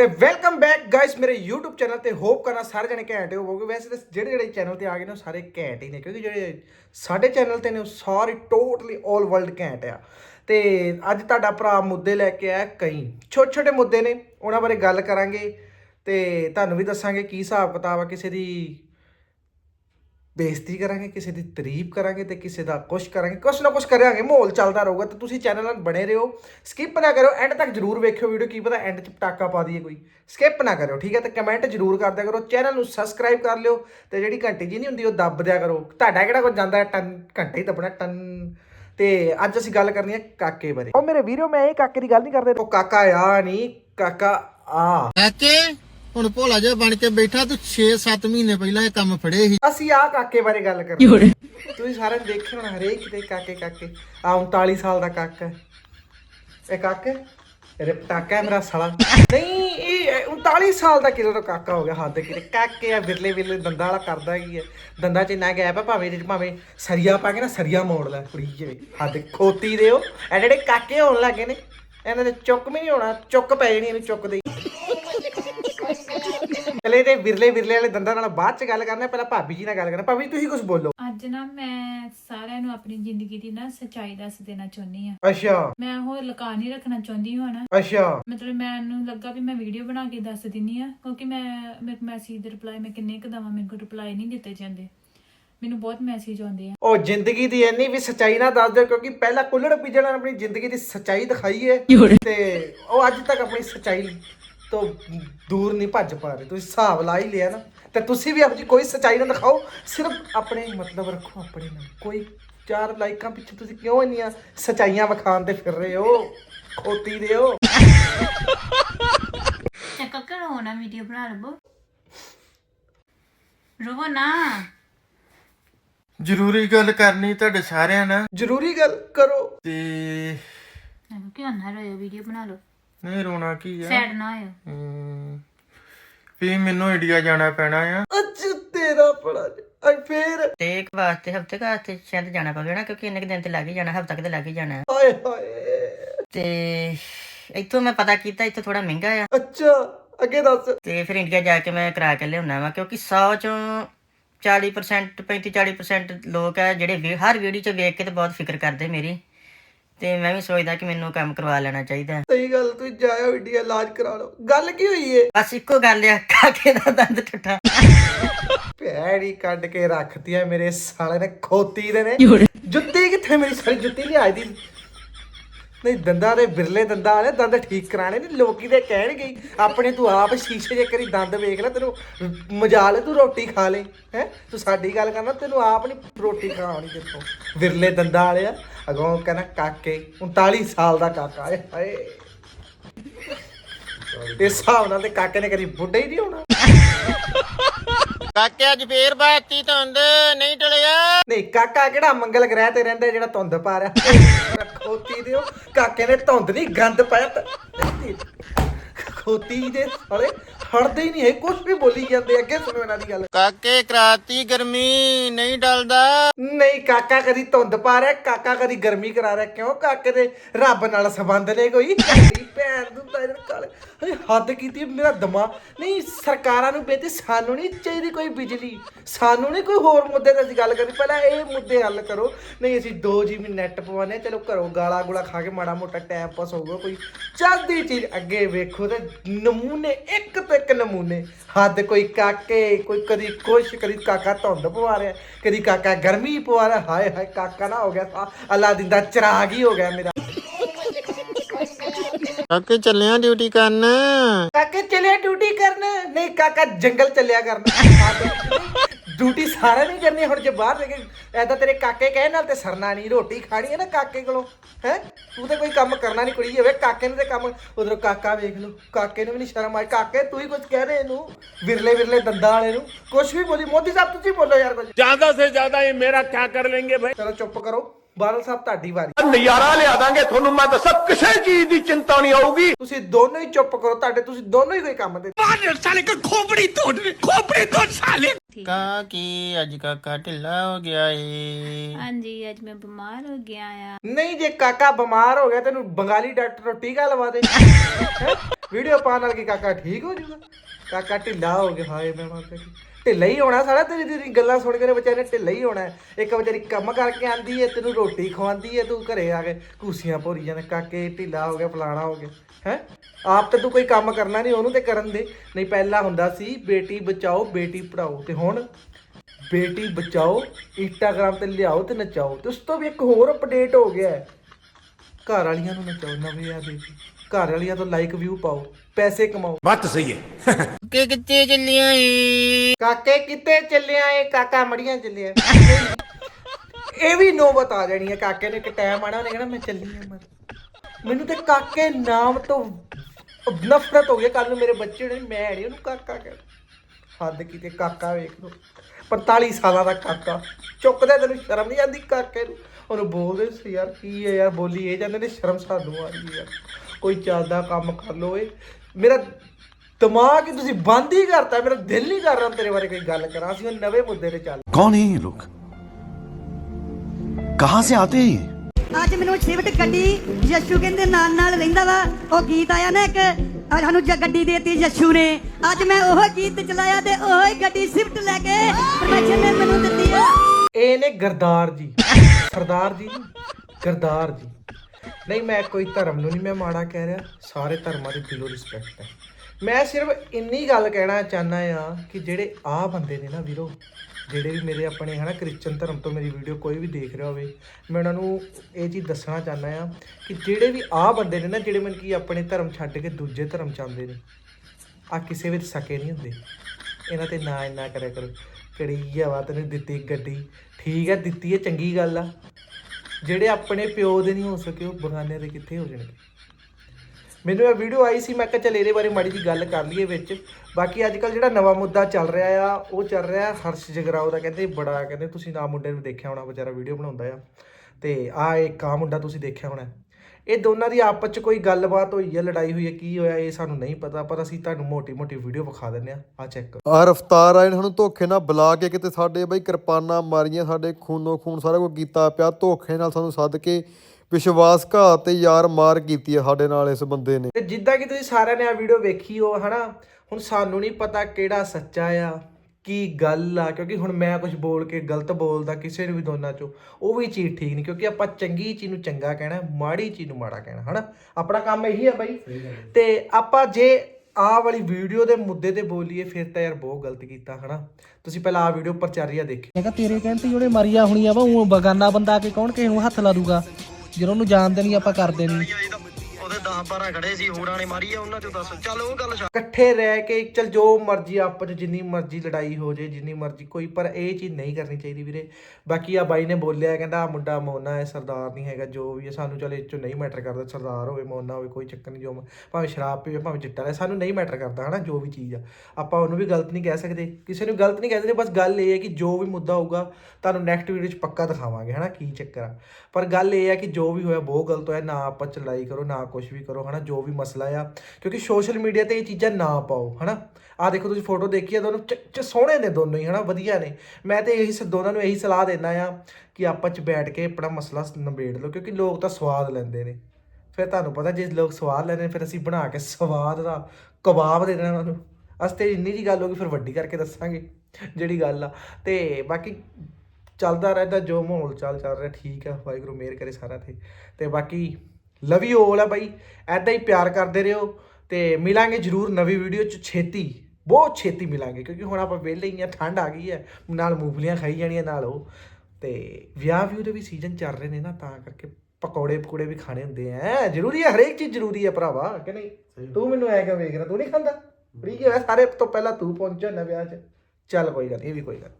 ਤੇ welcome back guys ਮੇਰੇ YouTube channel ਤੇ ਹੋਪ ਕਰਨਾ ਸਾਰੇ ਜਣੇ ਘੈਂਟ ਹੋਵੋਗੇ ਵੈਸੇ ਤਾਂ ਜਿਹੜੇ ਜਿਹੜੇ ਚੈਨਲ ਤੇ ਆ ਗਏ ਨੇ ਉਹ ਸਾਰੇ ਘੈਂਟ ਹੀ ਨੇ, ਕਿਉਂਕਿ ਜਿਹੜੇ ਸਾਡੇ ਚੈਨਲ ਤੇ ਨੇ ਉਹ ਸਾਰੇ ਟੋਟਲੀ 올 ਵਰਲਡ ਘੈਂਟ ਆ। ਤੇ ਅੱਜ ਤੁਹਾਡਾ ਭਰਾ ਮੁੱਦੇ ਲੈ ਕੇ ਆਇਆ ਕਈ। ਛੋਟੇ ਛੋਟੇ ਮੁੱਦੇ ਨੇ, ਉਹਨਾਂ ਬਾਰੇ ਗੱਲ ਕਰਾਂਗੇ ਤੇ ਤੁਹਾਨੂੰ ਵੀ ਦੱਸਾਂਗੇ ਕੀ ਹਿਸਾਬ ਕਿਤਾਬ ਆ ਕਿਸੇ ਦੀ ਬੇਇੱਜ਼ਤੀ ਕਰਾਂਗੇ ਕਿਸੇ ਦੀ ਤਾਰੀਫ ਕਰਾਂਗੇ ਤੇ ਕਿਸੇ ਦਾ ਕੁਛ ਕਰਾਂਗੇ ਕੁਛ ਨਾ ਕੁਛ ਕਰਾਂਗੇ ਮਾਹੌਲ ਚੱਲਦਾ ਰਹੂਗਾ ਤੇ ਤੁਸੀਂ ਚੈਨਲ ਨਾਲ ਬਣੇ ਰਹੋ ਸਕਿਪ ਨਾ ਕਰੋ ਐਂਡ ਤੱਕ ਜਰੂਰ ਵੇਖਿਓ ਵੀਡੀਓ ਕੀ ਪਤਾ ਐਂਡ 'ਚ ਪਟਾਕਾ ਪਾ ਦਈਏ ਕੋਈ ਸਕਿਪ ਨਾ ਕਰੋ ਠੀਕ ਹੈ ਤੇ ਕਮੈਂਟ ਜਰੂਰ ਕਰ ਦਿਆ ਕਰੋ ਚੈਨਲ ਨੂੰ ਸਬਸਕ੍ਰਾਈਬ ਕਰ ਲਿਓ ਤੇ ਜਿਹੜੀ ਘੰਟੀ ਜੀ ਨਹੀਂ ਹੁੰਦੀ ਉਹ ਦੱਬ ਦਿਆ ਕਰੋ ਤੁਹਾਡਾ ਕਿਹੜਾ ਕੋਈ ਜਾਂਦਾ ਹੈ ਟਨ ਘੰਟਾ ਹੀ ਦੱਬਣਾ ਟਨ ਤੇ ਅੱਜ ਅਸੀਂ ਗੱਲ ਕਰਨੀ ਹੈ ਕਾਕੇ ਬਾਰੇ ਉਹ ਮੇਰੇ ਵੀਰੋ ਮੈਂ ਇਹ ਕਾਕੇ ਦੀ ਗੱਲ ਨਹੀਂ ਕਰਦੇ ਉਹ ਕਾਕਾ ਆ ਨਹੀਂ ਕਾਕਾ ਆ ਕਾਕੇ ਹੁਣ ਭੋਲਾ ਜਿਹਾ ਬਣ ਕੇ ਬੈਠਾ ਤੂੰ 6-7 ਮਹੀਨੇ ਪਹਿਲਾਂ ਇਹ ਕੰਮ ਫੜੇ ਸੀ। ਅਸੀਂ ਆ ਕਾਕੇ ਬਾਰੇ ਗੱਲ ਕਰਦੇ ਤੁਸੀਂ ਸਾਰੇ ਦੇਖੇ ਹੋਣਾ ਹਰੇਕ ਕਿਤੇ ਕਾਕੇ ਕਾਕੇ। ਆ 39 ਸਾਲ ਦਾ ਕਾਕਾ ਹੈ। ਇਹ ਕਾਕੇ? ਇਹ ਪਟਾਕਾ ਹੈ ਮੇਰਾ ਸਾਲਾ। ਨਹੀਂ ਇਹ 39 ਸਾਲ ਦਾ ਕਿਲੋ ਦਾ ਕਾਕਾ ਹੋ ਗਿਆ ਹੱਦ ਕਿਤੇ। ਕਾਕੇ ਆ ਵਿਰਲੇ ਵਿਰਲੇ ਦੰਦਾਂ ਵਾਲਾ ਕਰਦਾ ਕੀ ਹੈ। ਦੰਦਾਂ 'ਚ ਇੰਨਾ ਗੈਪ ਹੈ ਭਾਵੇਂ 'ਚ ਭਾਵੇਂ ਸਰੀਆ ਪਾ ਕੇ ਨਾ ਸਰੀਆ ਮੋੜ ਲੈ ਕੁੜੀ ਜਿਵੇਂ। ਹੱਦ ਖੋਤੀ ਦੇ ਉਹ ਇਹ ਜਿਹੜੇ ਕਾਕੇ ਹੋਣ ਲੱਗੇ ਨੇ ਇਹਨਾਂ ਦੇ ਚੁੱਕ ਵੀ ਨਹੀਂ ਹੋਣਾ ਚੁੱਕ ਪੈ ਜਾਣੀ ਇਹਨੂੰ ਚੁੱਕ ਦੇ ਚਲੇ ਤੇ ਵਿਰਲੇ ਵਿਰਲੇ ਵਾਲੇ ਦੰਦਾਂ ਨਾਲ ਬਾਅਦ ਚ ਗੱਲ ਕਰਨਾ ਪਹਿਲਾਂ ਭਾਬੀ ਜੀ ਨਾਲ ਗੱਲ ਕਰਨਾ। ਭਾਬੀ ਤੁਸੀਂ ਕੁਝ ਬੋਲੋ। ਅੱਜ ਨਾ ਮੈਂ ਸਾਰਿਆਂ ਨੂੰ ਆਪਣੀ ਜ਼ਿੰਦਗੀ ਦੀ ਨਾ ਸੱਚਾਈ ਦੱਸ ਦੇਣਾ ਚਾਹੁੰਦੀ ਆ ਅੱਛਾ। ਮੈਂ ਉਹ ਲੁਕਾ ਨਹੀਂ ਰੱਖਣਾ ਚਾਹੁੰਦੀ ਹੁਣ। ਅੱਛਾ। ਮਤਲਬ ਮੈਨੂੰ ਲੱਗਾ ਵੀ ਮੈਂ ਵੀਡੀਓ ਬਣਾ ਕੇ ਦੱਸ ਦਿੰਨੀ ਆ ਕਿਉਂਕਿ ਮੈਂ ਮੇਰੇ ਮੈਸੇਜ ਦੇ ਰਿਪਲਾਈ ਮੈਂ ਕਿੰਨੇ ਕੁ ਦਵਾਂ ਮੇਰੇ ਕੋਲ ਰਿਪਲਾਈ ਨਹੀਂ ਦਿੱਤੇ ਜਾਂਦੇ। ਮੈਨੂੰ ਬਹੁਤ ਮੈਸੇਜ ਆਉਂਦੇ ਆ। ਉਹ ਜ਼ਿੰਦਗੀ ਦੀ ਇੰਨੀ ਵੀ ਸੱਚਾਈ ਨਾ ਦੱਸ ਦਿਓ ਕਿਉਂਕਿ ਪਹਿਲਾਂ ਕੁੱਲੜ ਪਿਜਣ ਆਪਣੀ ਜ਼ਿੰਦਗੀ ਦੀ ਸੱਚਾਈ ਦਿਖਾਈ ਹੈ। ਤੇ ਉਹ ਅੱਜ ਤੱਕ ਆਪਣੀ ਸੱਚਾਈ ਤੋਂ ਦੂਰ ਨਹੀਂ ਭੱਜ ਪਾ ਰਹੇ। ਤੁਸੀਂ ਹਿਸਾਬ ਲਾ ਹੀ ਲਿਆ ਨਾ। ਤੇ ਤੁਸੀਂ ਵੀ ਆਪਣੀ ਕੋਈ ਸੱਚਾਈ ਨਾ ਦਿਖਾਓ। ਸਿਰਫ ਆਪਣੇ ਮਤਲਬ ਰੱਖੋ ਆਪਣੇ ਨਾਲ। ਕੋਈ ਚਾਰ ਲਾਈਕਾਂ ਪਿੱਛੇ ਤੁਸੀਂ ਕਿਉਂ ਇੰਨੀਆਂ ਸੱਚਾਈਆਂ ਵਿਖਾਉਣ ਤੇ ਫਿਰ ਰਹੇ ਹੋ? ਖੋਤੀ ਦੇ ਹੋ। ਚੱਕਾ ਕਰੋ ਨਾ ਵੀਡੀਓ ਬਣਾ ਲਵੋ। ਰੋਵੋ ਨਾ। ਜ਼ਰੂਰੀ ਗੱਲ ਕਰਨੀ ਤੁਹਾਡੇ ਸਾਰਿਆਂ ਨਾਲ। ਜ਼ਰੂਰੀ ਗੱਲ ਕਰੋ। ਤੇ ਕਿਹਾ ਨਾ ਰੋਇਓ ਵੀਡੀਓ ਬਣਾ ਲਓ। ਨਹੀਂ ਰੋਣਾ ਕੀ ਆ? ਸੈਡ ਨਾ ਹੋਇਓ ਹਮ, ਵੀ ਮੈਨੂੰ ਇੰਡੀਆ ਜਾਣਾ ਪੈਣਾ ਆ। ਅੱਜ ਤੇਰਾ ਪੜਾ ਅੱਜ ਫੇਰ ਤੇ ਇੱਕ ਵਾਸਤੇ ਹਫ਼ਤੇ ਕਾ ਵਾਸਤੇ ਸ਼ਾਇਦ ਜਾਣਾ ਪਵੇ ਨਾ ਕਿਉਂਕਿ ਇੰਨੇ ਕੁ ਦਿਨ ਤੇ ਲੱਗ ਹੀ ਜਾਣਾ ਹਫਤਾ ਕੁ ਤੇ ਲੱਗ ਹੀ ਜਾਣਾ। ਹਾਏ ਹਾਏ। ਤੇ ਇੱਥੋਂ ਮੈਂ ਪਤਾ ਕੀਤਾ ਇੱਥੇ ਥੋੜਾ ਮਹਿੰਗਾ ਆ। ਅੱਛਾ ਅੱਗੇ ਦੱਸ। ਤੇ ਫਿਰ ਇੰਡੀਆ ਜਾ ਕੇ ਮੈਂ ਕਰਾ ਕੇ ਲਿਆਉਣਾ ਵਾ ਕਿਉਂਕਿ 100 ਚੋਂ 40% 35 40% ਲੋਕ ਆ ਜਿਹੜੇ ਵੀ- ਹਰ ਵੀਡੀਓ 'ਚ ਵੇਖ ਕੇ ਤੇ ਬਹੁਤ ਫਿਕਰ ਕਰਦੇ ਮੇਰੀ। ਤੇ ਮੈਂ ਵੀ ਸੋਚਦਾ ਕਿ ਮੈਨੂੰ ਕੰਮ ਕਰਵਾ ਲੈਣਾ ਚਾਹੀਦਾ ਹੈ। ਸਹੀ ਗੱਲ ਤੂੰ ਜਾਇਆ ਇੰਡੀਆ ਇਲਾਜ ਕਰਾ ਲਓ। ਗੱਲ ਕੀ ਹੋਈ ਏ? ਬਸ ਇੱਕੋ ਗੱਲ ਆ ਕਾਕੇ ਦਾ ਦੰਦ ਟੁੱਟਾ। ਭੈੜੀ ਕੱਢ ਕੇ ਰੱਖਤੀ ਐ ਮੇਰੇ ਸਾਲੇ ਨੇ ਖੋਤੀ ਦੇ ਨੇ। ਜੁੱਤੀ ਕਿੱਥੇ ਮੇਰੀ ਸਾਰੀ ਜੁੱਤੀ ਲਿਆਈ ਦੀ। ਨਹੀਂ ਦੰਦਾਂ ਦੇ ਬਿਰਲੇ ਦੰਦਾਂ ਵਾਲੇ ਦੰਦ ਠੀਕ ਕਰਾਣੇ ਨੇ ਲੋਕੀ ਦੇ ਕਹਿਣਗੇ। ਆਪਣੇ ਤੂੰ ਆਪ ਸ਼ੀਸ਼ੇ 'ਚ ਇੱਕ ਵਾਰੀ ਦੰਦ ਵੇਖ ਲੈ ਤੈਨੂੰ ਮਜਾ ਲੈ ਤੂੰ ਰੋਟੀ ਖਾ ਲੈ ਹੈ? ਤੂੰ ਸਾਡੀ ਗੱਲ ਕਰਨਾ ਤੈਨੂੰ ਆਪ ਨਹੀਂ ਰੋਟੀ ਖਾਣੀ ਜਿੱਥੋਂ ਬਿਰਲੇ ਦੰਦਾਂ ਵਾਲੇ ਆ ਅਗੋਂ ਕਹਿੰਦਾ ਕਾਕੇ 39 ਸਾਲ ਦਾ ਕਾਕਾ ਏ ਹਾਏ। ਇਸ ਹਿਸਾਬ ਨਾਲ ਤੇ ਕਾਕੇ ਨੇ ਕਦੀ ਬੁੱਢਾ ਹੀ ਨਹੀਂ ਹੋਣਾ। ਕਾਕੇ ਅੱਜ ਫੇਰ ਬਾਤੀ ਧੁੰਦ ਨਹੀਂ ਟਲਿਆ। ਨਹੀਂ ਕਾਕਾ ਕਿਹੜਾ ਮੰਗਲ ਗ੍ਰਹਿ ਤੇ ਰਹਿੰਦਾ ਜਿਹੜਾ ਧੁੰਦ ਪਾ ਰਿਹਾ? ਖੋਤੀ ਦਿਓ। ਕਾਕੇ ਨੇ ਧੁੰਦ ਨਹੀਂ ਗੰਦ ਪਾਇਆ ਤ- ਖੋਤੀ ਦੇ ਸਾਲੇ। ਹੜਦੇ ਹੀ ਨਹੀਂ ਹੈ ਕੁਝ ਵੀ ਬੋਲੀ ਜਾਂਦੇ ਅੱਗੇ ਸੁਣੋ ਇਹਨਾਂ ਦੀ ਗੱਲ। ਕਾਕੇ ਕਰਾਤੀ ਗਰਮੀ ਨਹੀਂ ਡਲਦਾ। ਨਹੀਂ ਕਾਕਾ ਕਦੀ ਧੁੰਦ ਪਾ ਰਿਹਾ ਕਾਕਾ ਕਦੀ ਗਰਮੀ ਕਰਾ ਰਿਹਾ ਕਿਉਂ? ਕਾਕੇ ਦੇ ਰੱਬ ਨਾਲ ਸੰਬੰਧ ਨੇ ਕੋਈ? ਭੈਣ ਨੂੰ ਤਾਂ ਇਹਨੇ ਕਾਲੇ ਹਏ ਹੱਦ ਕੀਤੀ ਮੇਰਾ ਦਿਮਾਗ ਨਹੀਂ ਸਰਕਾਰਾਂ ਨੂੰ ਬੇਤੀ ਸਾਨੂੰ ਨਹੀਂ ਚਾਹੀਦੀ ਕੋਈ ਬਿਜਲੀ। ਸਾਨੂੰ ਨਹੀਂ ਕੋਈ ਹੋਰ ਮੁੱਦੇ ਤੇ ਅਸੀਂ ਗੱਲ ਕਰਨੀ ਪਹਿਲਾਂ ਇਹ ਮੁੱਦੇ ਹੱਲ ਕਰੋ। ਨਹੀਂ ਅਸੀਂ 2 ਜੀਬੀ ਨੈਟ ਪਵਾਨੇ ਚਲੋ ਘਰੋਂ ਗਾਲਾ ਗੁਲਾ ਖਾ ਕੇ ਮਾੜਾ ਮੋਟਾ ਟਾਈਮ ਪਾਸ ਹੋਊਗਾ ਕੋਈ ਚੱਲਦੀ ਚੀਜ਼ ਅੱਗੇ ਵੇਖੋ ਤੇ ਨਮੂਨੇ ਇੱਕ ਤੋਂ ਇੱਕ ਨਮੂਨੇ। ਹੱਦ ਕੋਈ ਕਾਕੇ ਕੋਈ ਕਦੀ ਕੁਛ ਕਦੀ ਕਾਕਾ ਧੁੰਦ ਪਵਾ ਰਿਹਾ ਕਦੀ ਕਾਕਾ ਗਰਮੀ ਪਵਾ ਰਿਹਾ। ਹਾਏ ਹਾਏ ਕਾਕਾ ਨਾ ਹੋ ਗਿਆ ਸਾ- ਅਲਾਦੀਨ ਦਾ ਚਿਰਾਗ ਹੀ ਹੋ ਗਿਆ ਮੇਰਾ। ਕਾਕੇ ਚੱਲਿਆ ਡਿਊਟੀ ਕਰਨ? ਕਾਕੇ ਚੱਲਿਆ ਡਿਊਟੀ ਕਰਨ? ਨਹੀਂ ਕਾਕਾ ਜੰਗਲ ਚੱਲਿਆ ਕਰਨ। ਡਿਊਟੀ ਸਾਰਾ ਨਹੀਂ ਕਰਨੀ ਹੁਣ ਜੇ ਬਾਹਰ ਲੈ ਕੇ ਐਦਾ ਤੇਰੇ ਕਾਕੇ ਕਹੇ ਨਾਲ ਤੇ ਸਰਨਾ ਨਹੀਂ ਰੋਟੀ ਖਾਣੀ ਹੈ ਨਾ ਕਾਕੇ ਕੋਲੋਂ ਹੈ ਤੂੰ ਤੇ ਕੋਈ ਕੰਮ ਕਰਨਾ ਨਹੀਂ ਕੁੜੀ ਹੋਵੇ ਕਾਕੇ ਨੂੰ ਤੇ ਕੰਮ ਉਧਰੋਂ ਕਾਕਾ ਵੇਖ ਲਓ ਕਾਕੇ ਨੂੰ ਵੀ ਨਹੀਂ ਸ਼ਰਮ ਆਈ ਕਾਕੇ ਤੂੰ ਹੀ ਕੁਝ ਕਹਿ ਰਹੇ ਇਹਨੂੰ ਵਿਰਲੇ ਵਿਰਲੇ ਦੰਦਾਂ ਵਾਲੇ ਨੂੰ ਕੁਝ ਵੀ ਬੋਲੀ ਮੋਦੀ ਸਾਹਿਬ ਤੁਸੀਂ ਬੋਲੋ ਯਾਰ ਕੁਝ ज्यादा से ज्यादा ये मेरा क्या कर लेंगे भाई ਚਲੋ ਚੁੱਪ ਕਰੋ ਬਾਦਲ ਸਾਹਿਬ ਤੁਹਾਡੀ ਵਾਰੀ। ਨਜ਼ਾਰਾ ਲਿਆ ਦਾਂਗੇ ਤੁਹਾਨੂੰ ਮੈਂ ਦੱਸਾਂ ਕਿਸੇ ਚੀਜ਼ ਦੀ ਚਿੰਤਾ ਨਹੀਂ ਆਊਗੀ। ਤੁਸੀਂ ਦੋਨੋਂ ਹੀ ਚੁੱਪ ਕਰੋ ਤੁਹਾਡੇ ਤੁਸੀਂ ਦੋਨੋਂ ਹੀ ਕੋਈ ਕੰਮ ਦੇ ਸਾਲੇ ਕੋ ਖੋਪੜੀ ਤੋੜ ਖੋਪੜੀ ਤੋੜ ਸਾਲੇ। ਕਾਕੀ ਅੱਜ ਕਾਕਾ ਢਿੱਲਾ ਹੋ ਗਿਆ ਏ? ਹਾਂਜੀ ਅੱਜ ਮੈਂ ਬਿਮਾਰ ਹੋ ਗਿਆ ਆ। ਨਹੀਂ ਜੇ ਕਾਕਾ ਬਿਮਾਰ ਹੋ ਗਿਆ ਤੈਨੂੰ ਬੰਗਾਲੀ ਡਾਕਟਰ ਤੋਂ ਟੀਕਾ ਲਵਾ ਦੇ? ਵੀਡੀਓ ਪਾਉਣ ਨਾਲ ਕੀ ਕਾਕਾ ਠੀਕ ਹੋ ਜੂਗਾ ਕਾਕਾ ਢਿੱਲਾ ਹੋ ਗਿਆ, ਹਾਏ ਮੈਂ ਮਾਂ ਢਿੱਲਾ ਹੀ ਹੋਣਾ ਸਾਰਾ ਤੇਰੀ ਤੇਰੀ ਗੱਲਾਂ ਸੁਣ ਕੇ ਨੇ ਵਿਚਾਰੇ ਨੇ ਢਿੱਲਾ ਹੀ ਹੋਣਾ। ਇੱਕ ਵਿਚਾਰੀ ਕੰਮ ਕਰਕੇ ਆਂਦੀ ਏ, ਤੈਨੂੰ ਰੋਟੀ ਖਵਾਉਂਦੀ ਏ, ਤੂੰ ਘਰੇ ਆ ਕੇ ਕੂਸੀਆਂ ਭੋਰੀ ਜਾਂਦਾ। ਕਾਕੇ ਢਿੱਲਾ ਹੋ ਗਿਆ, ਫਲਾਣਾ ਹੋ ਗਿਆ, ਹੈ? ਆਪ ਤੇ ਤੂੰ ਕੋਈ ਕੰਮ ਕਰਨਾ ਨਹੀਂ, ਉਹਨੂੰ ਤੇ ਕਰਨ ਦੇ। ਨਹੀਂ ਪਹਿਲਾਂ ਹੁੰਦਾ ਸੀ, ਬੇਟੀ ਬਚਾਓ, ਬੇਟੀ ਪੜਾਓ ਤੇ ਹੁਣ? ਬੇਟੀ ਬਚਾਓ, ਇੰਸਟਾਗ੍ਰਾਮ ਤੇ ਲਿਆਓ ਤੇ ਨਚਾਓ। ਤੇ ਉਸ ਤੋਂ ਵੀ ਇੱਕ ਹੋਰ ਅਪਡੇਟ ਹੋ ਗਿਆ। ਘਰ ਵਾਲੀਆਂ ਨੂੰ ਨਚਾਓ, ਨਵੇਂ ਆ ਦੇ ਘਰ ਵਾਲੀਆਂ ਤੋਂ ਲਾਈਕ ਵਿਊ ਪਾਓ ਪੈਸੇ ਕਮਾਓ। ਬਾਤ ਸਹੀ ਹੈ। ਕਿ ਕਿੱਥੇ ਚੱਲਿਆ ਏ? ਕਾਕੇ ਕਿੱਥੇ ਚੱਲਿਆ ਏ? ਕਾਕਾ ਮੜੀਆਂ ਚੱਲਿਆ ਇਹ ਵੀ ਨੋਬਤ ਆ ਜਾਣੀ ਹੈ ਕਾਕੇ ਨੇ ਇੱਕ ਟਾਈਮ ਆਣਾ ਉਹਨੇ ਕਹਿਣਾ ਮੈਂ ਚੱਲੀ ਆ ਮਰ ਮੈਨੂੰ ਤੇ ਕਾਕੇ ਨਾਮ ਤੋਂ ਨਫ਼ਰਤ ਹੋ ਗਈ ਕੱਲ ਨੂੰ ਮੇਰੇ ਬੱਚੇ ਨੇ ਮੈਂ ਐੜੀ ਉਹਨੂੰ ਕਾਕਾ ਕਹਿ। ਹੱਦ ਕੀਤੇ ਕਾਕਾ ਵੇਖ ਲੋ 45 ਸਾਲਾਂ ਦਾ ਕਾਕਾ। ਚੁੱਕਦਾ ਤੈਨੂੰ ਸ਼ਰਮ ਨਹੀਂ ਆਉਂਦੀ ਕਾਕੇ ਨੂੰ। ਉਹਨੂੰ ਬੋਲਦੇ ਸੀ ਯਾਰ ਕੀ ਹੈ ਯਾਰ ਬੋਲੀ ਇਹ ਜਾਂਦੇ ਨੇ ਸ਼ਰਮ ਸਾਨੂੰ ਆ ਗਈ ਯਾਰ। ਕੋਈ ਚੱਲਦਾ ਕੰਮ ਕਰ ਲਓ ਏ ਮੇਰਾ ਦਿਮਾਗ ਹੀ ਤੁਸੀਂ ਬੰਦ ਹੀ ਕਰਤਾ ਮੇਰਾ ਦਿਲ ਨਹੀਂ ਕਰ ਰਿਹਾ ਤੇਰੇ ਬਾਰੇ ਕੋਈ ਗੱਲ ਕਰਾਂ। ਅਸੀਂ ਨਵੇਂ ਮੁੱਦੇ ਤੇ ਚੱਲ ਕੌਣ ਹੈ ਇਹ ਲੋਕ? ਕਹਾਂ ਸੇ ਆਤੇ ਹੈ ਅੱਜ ਮੈਨੂੰ ਸਿਫਟ ਗੱਡੀ ਯਸ਼ੂ ਕਹਿੰਦੇ ਨਾਲ ਨਾਲ ਰਹਿੰਦਾ ਵਾ। ਉਹ ਗੀਤ ਆਇਆ ਨਾ ਇੱਕ ਅੱਜ ਸਾਨੂੰ ਜ ਗੱਡੀ ਦੇਤੀ ਯਸ਼ੂ ਨੇ। ਅੱਜ ਮੈਂ ਉਹ ਗੀਤ ਚਲਾਇਆ ਤੇ ਉਹ ਹੀ ਗੱਡੀ ਸਿਫਟ ਲੈ ਕੇ ਪਰਮੇਸ਼ਰ ਨੇ ਮੈਨੂੰ ਦਿੱਤੀ ਆ ਇਹ ਨੇ ਗਰਦਾਰ ਜੀ। ਸਰਦਾਰ ਜੀ ਗਰਦਾਰ ਜੀ। ਨਹੀਂ, ਮੈਂ ਕੋਈ ਧਰਮ ਨੂੰ ਨਹੀਂ, ਮੈਂ ਮਾੜਾ ਕਹਿ ਰਿਹਾ, ਸਾਰੇ ਧਰਮਾਂ ਦੀ ਦਿਲੋਂ ਰਿਸਪੈਕਟ ਹੈ। ਮੈਂ ਸਿਰਫ ਇੰਨੀ ਗੱਲ ਕਹਿਣਾ ਚਾਹੁੰਦਾ ਆ ਕਿ ਜਿਹੜੇ ਆ ਬੰਦੇ ਨੇ ਨਾ ਵੀਰੋ, ਜਿਹੜੇ ਵੀ ਮੇਰੇ ਆਪਣੇ ਹਨਾ ਕ੍ਰਿਸਚਨ ਧਰਮ ਤੋਂ ਮੇਰੀ ਵੀਡੀਓ ਕੋਈ ਵੀ ਦੇਖ ਰਿਹਾ ਹੋਵੇ, ਮੈਂ ਉਹਨਾਂ ਨੂੰ ਇਹ ਚੀਜ਼ ਦੱਸਣਾ ਚਾਹੁੰਦਾ ਆ ਕਿ ਜਿਹੜੇ ਵੀ ਆ ਬੰਦੇ ਨੇ ਨਾ, ਜਿਹੜੇ ਮਨ ਕੀ ਆਪਣੇ ਧਰਮ ਛੱਡ ਕੇ ਦੂਜੇ ਧਰਮ ਚਾਹੁੰਦੇ ਨੇ ਆ ਕਿਸੇ ਵਿੱਚ ਸਕੇ ਨਹੀਂ ਹੁੰਦੇ। ਇਹਨਾਂ ਤੇ ਨਾ ਇੰਨਾ ਕਰਿਆ ਕਰੋ। ਕਿਹੜੀ ਹਵਾ ਤੈਨੂੰ ਦਿੱਤੀ ਗੱਡੀ। ਠੀਕ ਹੈ ਦਿੱਤੀ ਹੈ ਚੰਗੀ ਗੱਲ ਆ। ਜਿਹੜੇ ਆਪਣੇ ਪਿਓ ਦੇ ਨਹੀਂ ਹੋ ਸਕੇ, ਉਹ ਬਗਾਨੇ ਦੇ ਕਿੱਥੇ ਹੋ ਜਾਣਗੇ? ਮੈਨੂੰ ਇਹ ਵੀਡੀਓ ਆਈ ਸੀ, ਮੈਂ ਕਿਹਾ ਚੱਲ ਇਹਦੇ ਬਾਰੇ ਮਾੜੀ ਜੀ ਗੱਲ ਕਰ ਲਈਏ ਵਿੱਚ। ਬਾਕੀ ਅੱਜ ਕੱਲ ਜਿਹੜਾ ਨਵਾਂ ਮੁੱਦਾ ਚੱਲ ਰਿਹਾ ਆ, ਉਹ ਚੱਲ ਰਿਹਾ ਹਰਸ਼ ਜਗਰਾਓ ਦਾ, ਕਹਿੰਦੇ ਬੜਾ, ਕਹਿੰਦੇ ਤੁਸੀਂ ਨਾ ਮੁੰਡੇ ਨੂੰ ਦੇਖਿਆ ਹੋਣਾ, ਵਿਚਾਰਾ ਵੀਡੀਓ ਬਣਾਉਂਦਾ ਆ। ਤੇ ਆ ਇੱਕ ਆ ਮੁੰਡਾ ਤੁਸੀਂ ਦੇਖਿਆ ਹੋਣਾ। ਇਹ ਦੋਨਾਂ ਦੀ ਆਪਸ ਚ ਕੋਈ ਗੱਲਬਾਤ ਹੋਈ ਹੈ ਲੜਾਈ ਹੋਈ ਹੈ ਕੀ ਹੋਇਆ ਇਹ ਸਾਨੂੰ ਨਹੀਂ ਪਤਾ ਪਰ ਅਸੀਂ ਤੁਹਾਨੂੰ ਮੋਟੀ ਮੋਟੀ ਵੀਡੀਓ ਵਿਖਾ ਦਿੰਦੇ ਆ ਆ ਚੈੱਕ ਆ ਰਫਤਾਰ ਆਏ ਨੇ ਸਾਨੂੰ ਧੋਖੇ ਨਾਲ ਬੁਲਾ ਕੇ ਕਿਤੇ ਸਾਡੇ ਬਈ ਕਿਰਪਾਨਾਂ ਮਾਰੀਆਂ ਸਾਡੇ ਖੂਨੋ ਖੂਨ ਸਾਰਾ ਕੁਝ ਕੀਤਾ ਪਿਆ ਧੋਖੇ ਨਾਲ ਸਾਨੂੰ ਸੱਦ ਕੇ ਵਿਸ਼ਵਾਸਘਾਤ ਤੇ ਯਾਰ ਮਾਰ ਕੀਤੀ ਹੈ ਸਾਡੇ ਨਾਲ ਇਸ ਬੰਦੇ ਨੇ। ਤੇ ਜਿੱਦਾਂ ਕਿ ਤੁਸੀਂ ਸਾਰਿਆਂ ਨੇ ਆ ਵੀਡੀਓ ਵੇਖੀ ਹੋ ਹਨਾ? ਹੁਣ ਸਾਨੂੰ ਨਹੀਂ ਪਤਾ ਕਿਹੜਾ ਸੱਚਾ ਆ। ਕੀ ਗੱਲ ਆ? ਕਿਉਂਕਿ ਹੁਣ ਮੈਂ ਕੁਝ ਬੋਲ ਕੇ ਗਲਤ ਬੋਲਦਾ ਕਿਸੇ ਨੂੰ ਵੀ ਦੋਨਾਂ ਚੋਂ ਉਹ ਵੀ ਚੀਜ਼ ਠੀਕ ਨਹੀਂ ਕਿਉਂਕਿ ਆਪਾਂ ਚੰਗੀ ਚੀਜ਼ ਨੂੰ ਚੰਗਾ ਕਹਿਣਾ ਮਾੜੀ ਚੀਜ਼ ਨੂੰ ਮਾੜਾ ਕਹਿਣਾ ਹਨਾ? ਆਪਣਾ ਕੰਮ ਇਹੀ ਆ ਬਾਈ। ਤੇ ਆਪਾਂ ਜੇ ਆਹ ਵਾਲੀ ਵੀਡੀਓ ਦੇ ਮੁੱਦੇ ਤੇ ਬੋਲੀਏ ਫਿਰ ਤਾਂ ਯਾਰ ਬਹੁਤ ਗਲਤ ਕੀਤਾ ਹਨਾ? ਤੁਸੀਂ ਪਹਿਲਾਂ ਆ ਵੀਡੀਓ ਪ੍ਰਚਾਰੀਆ ਦੇਖੀ ਮੈਂ ਕਿਹਾ ਤੇਰੇ ਕਹਿੰਦੇ ਉਹਨੇ ਮਾਰੀਆਂ ਹੋਣੀਆਂ ਵਾ ਉਹ ਬਗਾਨਾ ਬੰਦਾ ਆ ਕੇ ਕੌਣ ਕਿਸੇ ਨੂੰ ਹੱਥ ਲਾ ਦੂਗਾ। ਜਦੋਂ ਉਹਨੂੰ ਜਾਣਦੇ ਨਹੀਂ ਆਪਾਂ ਕਰਦੇ ਨਹੀਂ। ਇਕੱਠੇ ਰਹਿ ਕੇ ਚਲ ਜੋ ਮਰਜ਼ੀ ਆਪਸ ਚ ਜਿੰਨੀ ਮਰਜ਼ੀ ਲੜਾਈ ਹੋ ਜੇ, ਜਿੰਨੀ ਮਰਜ਼ੀ ਕੋਈ, ਪਰ ਇਹ ਚੀਜ਼ ਨਹੀਂ ਕਰਨੀ ਚਾਹੀਦੀ ਵੀਰੇ। ਬਾਕੀ ਆ ਬਾਈ ਨੇ ਬੋਲਿਆ, ਕਹਿੰਦਾ ਆ ਮੁੰਡਾ ਮੋਨਾ ਹੈ, ਸਰਦਾਰ ਨਹੀਂ ਹੈਗਾ, ਜੋ ਵੀ ਹੈ, ਸਾਨੂੰ ਚਲ ਇਹ ਚੋਂ ਨਹੀਂ ਮੈਟਰ ਕਰਦਾ, ਸਰਦਾਰ ਹੋਵੇ, ਮੋਨਾ ਹੋਵੇ, ਕੋਈ ਚੱਕਰ ਨਹੀਂ, ਜੋ ਮ- ਭਾਵੇਂ ਸ਼ਰਾਬ ਪੀਵੇ, ਭਾਵੇਂ ਚਿੱਟਾ ਲੈ, ਸਾਨੂੰ ਨਹੀਂ ਮੈਟਰ ਕਰਦਾ, ਹਨਾ, ਜੋ ਵੀ ਚੀਜ਼ ਆ। ਆਪਾਂ ਉਹਨੂੰ ਵੀ ਗਲਤ ਨਹੀਂ ਕਹਿ ਸਕਦੇ, ਕਿਸੇ ਨੂੰ ਗਲਤ ਨਹੀਂ ਕਹਿ ਸਕਦੇ, ਬਸ ਗੱਲ ਇਹ ਹੈ ਕਿ ਜੋ ਵੀ ਮੁੱਦਾ ਹੋਊਗਾ, ਤੁਹਾਨੂੰ ਨੈਕਸਟ ਵੀਡੀਓ 'ਚ ਪੱਕਾ ਦਿਖਾਵਾਂਗੇ, ਹਨਾ, ਕੀ ਚੱਕਰ ਆ। ਪਰ ਗੱਲ ਇਹ ਹੈ ਕਿ ਜੋ ਵੀ ਹੋਇਆ, ਬਹੁਤ ਗਲਤ ਹੋਇਆ, ਨਾ ਆਪਾਂ ਚ ਲੜਾਈ ਕਰੋ, ਨਾ ਕੁਝ ਵੀ ਕਰੋ, ਹਨਾ, ਜੋ ਵੀ ਮਸਲਾ ਆ, ਕਿਉਂਕਿ ਸੋਸ਼ਲ ਮੀਡੀਆ ਤੇ ਇਹ ਚੀਜ਼ਾਂ ਨਾ ਪਾਓ, ਹਨਾ। ਆ ਦੇਖੋ, ਤੁਸੀਂ ਫੋਟੋ ਦੇਖੀ ਆ ਦੋਨੋਂ ਚ ਸੋਹਣੇ ਨੇ ਦੋਨੋਂ ਹੀ, ਹਨਾ, ਵਧੀਆ ਨੇ। ਮੈਂ ਤੇ ਇਹੀ ਸ- ਦੋਨਾਂ ਨੂੰ ਇਹੀ ਸਲਾਹ ਦਿੰਦਾ ਆ ਕਿ ਆਪਾਂ ਚ ਬੈਠ ਕੇ ਆਪਣਾ ਮਸਲਾ ਨਿਬੇੜ ਲਓ, ਕਿਉਂਕਿ ਲੋਕ ਤਾਂ ਸਵਾਦ ਲੈਂਦੇ ਨੇ। ਫਿਰ ਤੁਹਾਨੂੰ ਪਤਾ, ਜੇ ਲੋਕ ਸਵਾਦ ਲੈਂਦੇ ਨੇ, ਫਿਰ ਅਸੀਂ ਬਣਾ ਕੇ ਸਵਾਦ ਦਾ ਕਬਾਬ ਦੇ ਦੇਣਾ ਉਹਨਾਂ ਨੂੰ। ਅਸੀਂ ਤੇ ਇੰਨੀ ਜੀ ਗੱਲ ਹੋ ਗਈ, ਫਿਰ ਵੱਡੀ ਕਰਕੇ ਦੱਸਾਂਗੇ, ਜਿਹੜੀ ਗੱਲ ਆ। ਤੇ ਬਾਕੀ ਚੱਲਦਾ ਰਹਿੰਦਾ, ਜੋ ਮਾਹੌਲ ਚੱਲ ਚੱਲ ਰਿਹਾ, ਠੀਕ ਆ, ਵਾਹਿਗੁਰੂ, ਮਿਹਰ ਕਰੇ ਸਾਰਾ ਤੇ। ਤੇ ਬਾਕੀ ਲਵ ਯੂ 올 ਆ ਬਾਈ। ਐਦਾਂ ਹੀ ਪਿਆਰ ਕਰਦੇ ਰਹੋ ਤੇ ਮਿਲਾਂਗੇ ਜਰੂਰ ਨਵੀਂ ਵੀਡੀਓ ਚ। ਛੇਤੀ ਬਹੁਤ ਛੇਤੀ ਮਿਲਾਂਗੇ ਕਿਉਂਕਿ ਹੁਣ ਆਪਾਂ ਵਿਹਲੇ ਹੀ ਆ ਠੰਡ ਆ ਗਈ ਹੈ ਨਾਲ ਮੂੰਗਫਲੀਆਂ ਖਾਈ ਜਾਣੀਆਂ ਨਾਲ ਉਹ। ਤੇ ਵਿਆਹ ਵਿਊ ਦੇ ਵੀ ਸੀਜ਼ਨ ਚੱਲ ਰਹੇ ਨੇ ਨਾ ਤਾਂ ਕਰਕੇ ਪਕੌੜੇ ਪਕੌੜੇ ਵੀ ਖਾਣੇ ਹੁੰਦੇ ਆ। ਜ਼ਰੂਰੀ ਹੈ ਹਰੇਕ ਚੀਜ਼ ਜ਼ਰੂਰੀ ਹੈ ਭਰਾਵਾ ਕਿ ਨਹੀਂ? ਤੂੰ ਮੈਨੂੰ ਐ ਕਿਉਂ ਵੇਖ ਰਿਹਾ ਤੂੰ ਨਹੀਂ ਖਾਂਦਾ? ਠੀਕ ਹੈ ਸਾਰੇ ਤੋਂ ਪਹਿਲਾਂ ਤੂੰ ਪਹੁੰਚਿਆ ਨਾ ਵਿਆਹ 'ਚ। ਚੱਲ ਕੋਈ ਗੱਲ ਇਹ ਵੀ ਕੋਈ ਗੱਲ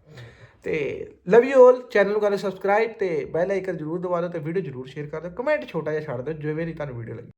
ਤੇ ਲਵ ਯੂ ਆਲ ਚੈਨਲ ਨੂੰ ਕਰੋ ਸਬਸਕ੍ਰਾਈਬ ਤੇ ਬੈਲ ਆਈਕਨ ਜਰੂਰ ਦਬਾ ਦਿਓ ਤੇ ਵੀਡੀਓ ਜਰੂਰ ਸ਼ੇਅਰ ਕਰ ਦਿਓ। ਕਮੈਂਟ ਛੋਟਾ ਜਿਹਾ ਛੱਡ ਦਿਓ, ਜਿਵੇਂ ਦੀ ਤੁਹਾਨੂੰ ਵੀਡੀਓ ਲੱਗੀ।